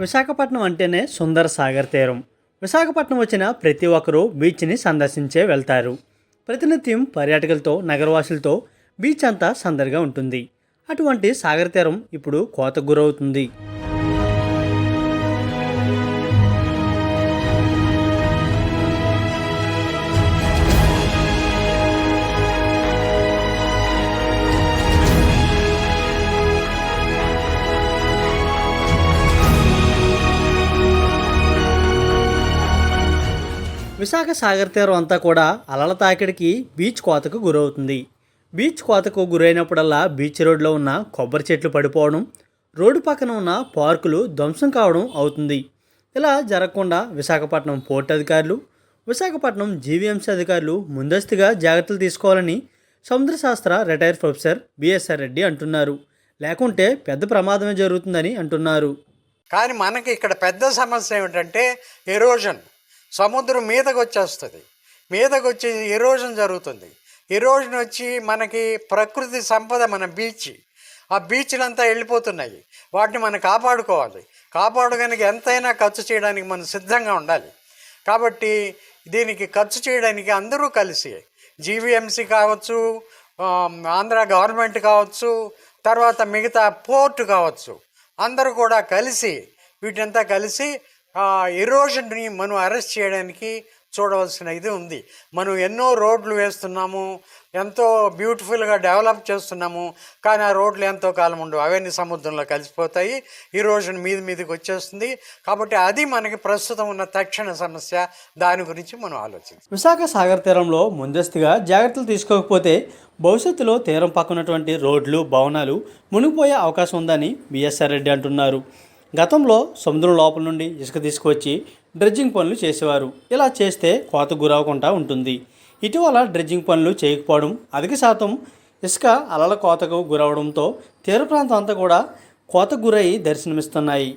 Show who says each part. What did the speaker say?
Speaker 1: విశాఖపట్నం అంటేనే సుందర సాగర్ తీరం. విశాఖపట్నం వచ్చిన ప్రతి ఒక్కరూ బీచ్ని సందర్శించే వెళ్తారు. ప్రతినిత్యం పర్యాటకులతో నగరవాసులతో బీచ్ అంతా సందడిగా ఉంటుంది. అటువంటి సాగర్ తీరం ఇప్పుడు కోతకు గురవుతుంది. విశాఖ సాగర్ తీరం అంతా కూడా అలల తాకిడికి బీచ్ కోతకు గురవుతుంది. బీచ్ కోతకు గురైనప్పుడల్లా బీచ్ రోడ్లో ఉన్న కొబ్బరి చెట్లు పడిపోవడం రోడ్డు పక్కన ఉన్న పార్కులు ధ్వంసం కావడం అవుతుంది. ఇలా జరగకుండా విశాఖపట్నం పోర్ట్ అధికారులు విశాఖపట్నం జీవీఎంసీ అధికారులు ముందస్తుగా జాగ్రత్తలు తీసుకోవాలని సముద్ర శాస్త్ర రిటైర్డ్ ప్రొఫెసర్ బిఎస్ఆర్ రెడ్డి అంటున్నారు. లేకుంటే పెద్ద ప్రమాదమే జరుగుతుందని అంటున్నారు.
Speaker 2: కానీ మనకి ఇక్కడ పెద్ద సమస్య ఏమిటంటే ఎరోజన్ సముద్రం మీదకి వచ్చేస్తుంది మీదకి వచ్చి ఎరోజన్ జరుగుతుంది. ఎరోజన్ వచ్చి మనకి ప్రకృతి సంపద మన బీచ్. ఆ బీచ్లంతా వెళ్ళిపోతున్నాయి. వాటిని మనం కాపాడుకోవాలి. కాపాడుకోడానికి ఎంతైనా ఖర్చు చేయడానికి మనం సిద్ధంగా ఉండాలి. కాబట్టి దీనికి ఖర్చు చేయడానికి అందరూ కలిసి జీవీఎంసీ కావచ్చు ఆంధ్ర గవర్నమెంట్ కావచ్చు తర్వాత మిగతా పోర్ట్ కావచ్చు అందరూ కూడా కలిసి వీటంతా కలిసి ఎరోజన్ని మనం అరెస్ట్ చేయడానికి చూడవలసిన ఇది ఉంది. మనం ఎన్నో రోడ్లు వేస్తున్నాము ఎంతో బ్యూటిఫుల్గా డెవలప్ చేస్తున్నాము కానీ ఆ రోడ్లు ఎంతో కాలం ఉండవు. అవన్నీ సముద్రంలో కలిసిపోతాయి. ఈ రోజున మీది మీదకి వచ్చేస్తుంది. కాబట్టి అది మనకి ప్రస్తుతం ఉన్న తక్షణ సమస్య. దాని గురించి మనం ఆలోచించాలి
Speaker 1: విశాఖ సాగర్ తీరంలో ముందస్తుగా జాగ్రత్తలు తీసుకోకపోతే భవిష్యత్తులో తీరం పక్కనటువంటి రోడ్లు భవనాలు మునిగిపోయే అవకాశం ఉందని బిఎస్ఆర్ రెడ్డి అంటున్నారు. గతంలో సముద్రం లోపల నుండి ఇసుక తీసుకొచ్చి డ్రెడ్జింగ్ పనులు చేసేవారు. ఇలా చేస్తే కోత గురవకుండా ఉంటుంది. ఇటీవల డ్రెడ్జింగ్ పనులు చేయకపోవడం అధిక శాతం ఇసుక అలల కోతకు గురవడంతో తీర ప్రాంతం అంతా కూడా కోతకు గురై దర్శనమిస్తున్నాయి.